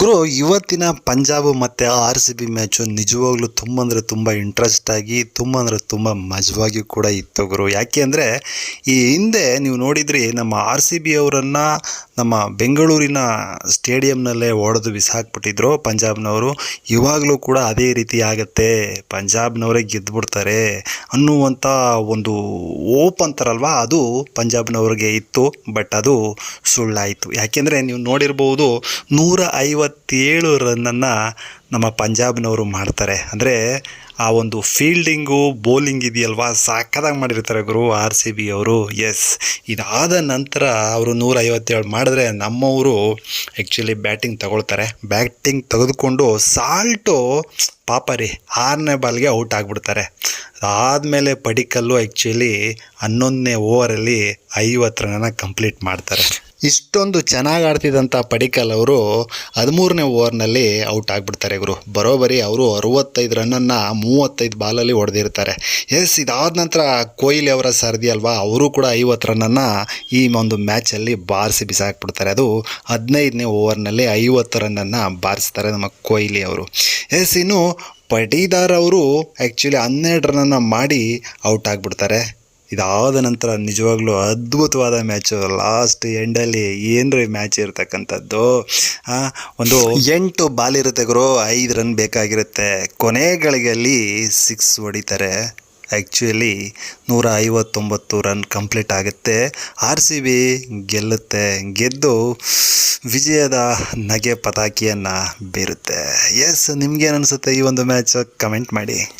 ಗುರು, ಇವತ್ತಿನ ಪಂಜಾಬ್ ಮತ್ತು R C B match ನಿಜವಾಗ್ಲೂ ತುಂಬ ಅಂದರೆ ತುಂಬ ಇಂಟ್ರೆಸ್ಟ್ ಆಗಿ, ತುಂಬ ಅಂದರೆ ತುಂಬ ಮಜವಾಗಿ ಕೂಡ ಇತ್ತು ಗುರು. ಯಾಕೆ ಅಂದರೆ, ಈ ಹಿಂದೆ ನೀವು ನೋಡಿದ್ರಿ ನಮ್ಮ ಆರ್ ಸಿ ಬಿ ಅವರನ್ನು ನಮ್ಮ ಬೆಂಗಳೂರಿನ ಸ್ಟೇಡಿಯಂನಲ್ಲೇ ಓಡೋದು ಬಿಸಾಕ್ಬಿಟ್ಟಿದ್ರು ಪಂಜಾಬ್ನವರು. ಇವಾಗಲೂ ಕೂಡ ಅದೇ ರೀತಿ ಆಗುತ್ತೆ, ಪಂಜಾಬ್ನವರೇ ಗೆದ್ದುಬಿಡ್ತಾರೆ ಅನ್ನುವಂಥ ಒಂದು ಓಪ್ ಅಂತಾರಲ್ವ? ಅದು ಪಂಜಾಬ್ನವ್ರಿಗೆ ಇತ್ತು ಬಟ್ ಅದು ಸುಳ್ಳಾಯಿತು. ಯಾಕೆಂದರೆ ನೀವು ನೋಡಿರ್ಬೋದು ನೂರ ಐವತ್ತೇಳು ರನ್ನನ್ನು ನಮ್ಮ ಪಂಜಾಬ್ನವರು ಮಾಡ್ತಾರೆ. ಅಂದರೆ ಆ ಒಂದು ಫೀಲ್ಡಿಂಗು, ಬೌಲಿಂಗ್ ಇದೆಯಲ್ವಾ? ಸಾಕದಾಗಿ ಮಾಡಿರ್ತಾರೆ ಗುರು ಆರ್ ಸಿ ಬಿ ಅವರು. ಎಸ್ ಇದಾದ ನಂತರ ಅವರು ನೂರ ಐವತ್ತೇಳು ಮಾಡಿದ್ರೆ ನಮ್ಮವರು ಆ್ಯಕ್ಚುಲಿ ಬ್ಯಾಟಿಂಗ್ ತಗೊಳ್ತಾರೆ. ಬ್ಯಾಟಿಂಗ್ ತೆಗೆದುಕೊಂಡು ಸಾಲ್ಟು, ಪಾಪ ರೀ, ಆರನೇ ಬಾಲ್ಗೆ ಔಟ್ ಆಗಿಬಿಡ್ತಾರೆ. ಅದಾದಮೇಲೆ ಪಡಿಕಲ್ಲು ಆ್ಯಕ್ಚುಲಿ ಹನ್ನೊಂದನೇ ಓವರಲ್ಲಿ ಐವತ್ತು ರನ್ನ ಕಂಪ್ಲೀಟ್ ಮಾಡ್ತಾರೆ. ಇಷ್ಟೊಂದು ಚೆನ್ನಾಗಿ ಆಡ್ತಿದ್ದಂಥ ಪಡಿಕಲ್ ಅವರು ಹದಿಮೂರನೇ ಓವರ್ನಲ್ಲಿ ಔಟ್ ಆಗಿಬಿಡ್ತಾರೆ ಗುರು. ಬರೋಬರಿ ಅವರು ಅರುವತ್ತೈದು ರನ್ನನ್ನು ಮೂವತ್ತೈದು ಬಾಲಲ್ಲಿ ಹೊಡೆದಿರ್ತಾರೆ. ಎಸ್, ಇದಾದ ನಂತರ ಕೊಹ್ಲಿ ಅವರ ಸರದಿ ಅಲ್ವಾ? ಅವರು ಕೂಡ ಐವತ್ತು ರನ್ನನ್ನು ಈ ಒಂದು ಮ್ಯಾಚಲ್ಲಿ ಬಾರಿಸಿ ಬಿಸಾಕ್ಬಿಡ್ತಾರೆ. ಅದು ಹದಿನೈದನೇ ಓವರ್ನಲ್ಲಿ ಐವತ್ತು ರನ್ನನ್ನು ಬಾರಿಸ್ತಾರೆ ನಮ್ಮ ಕೊಹ್ಲಿ ಅವರು. ಎಸ್, ಇನ್ನು ಪಟೀದಾರ್ ಅವರು ಆ್ಯಕ್ಚುಲಿ ಹನ್ನೆರಡು ರನ್ನನ್ನು ಮಾಡಿ ಔಟ್ ಆಗಿಬಿಡ್ತಾರೆ. ಇದಾದ ನಂತರ ನಿಜವಾಗ್ಲೂ ಅದ್ಭುತವಾದ ಮ್ಯಾಚು ಲಾಸ್ಟ್ ಎಂಡಲ್ಲಿ ಏನ್ರಿ ಮ್ಯಾಚ್ ಇರ್ತಕ್ಕಂಥದ್ದು? ಒಂದು ಎಂಟು ಬಾಲ್ ಇರುತ್ತೆ ಗುರು, ಐದು ರನ್ ಬೇಕಾಗಿರುತ್ತೆ. ಕೊನೆ ಗಳಿಗೆಯಲ್ಲಿ ಸಿಕ್ಸ್ ಹೊಡಿತಾರೆ. ಆ್ಯಕ್ಚುಲಿ ನೂರ ಐವತ್ತೊಂಬತ್ತು ರನ್ ಕಂಪ್ಲೀಟ್ ಆಗುತ್ತೆ. ಆರ್ ಸಿ ಬಿ ಗೆಲ್ಲುತ್ತೆ. ಗೆದ್ದು ವಿಜಯದ ನಗೆ ಪತಾಕಿಯನ್ನು ಬೀರುತ್ತೆ. ಎಸ್ ನಿಮ್ಗೇನು ಅನಿಸುತ್ತೆ ಈ ಒಂದು ಮ್ಯಾಚ್ ಕಮೆಂಟ್ ಮಾಡಿ.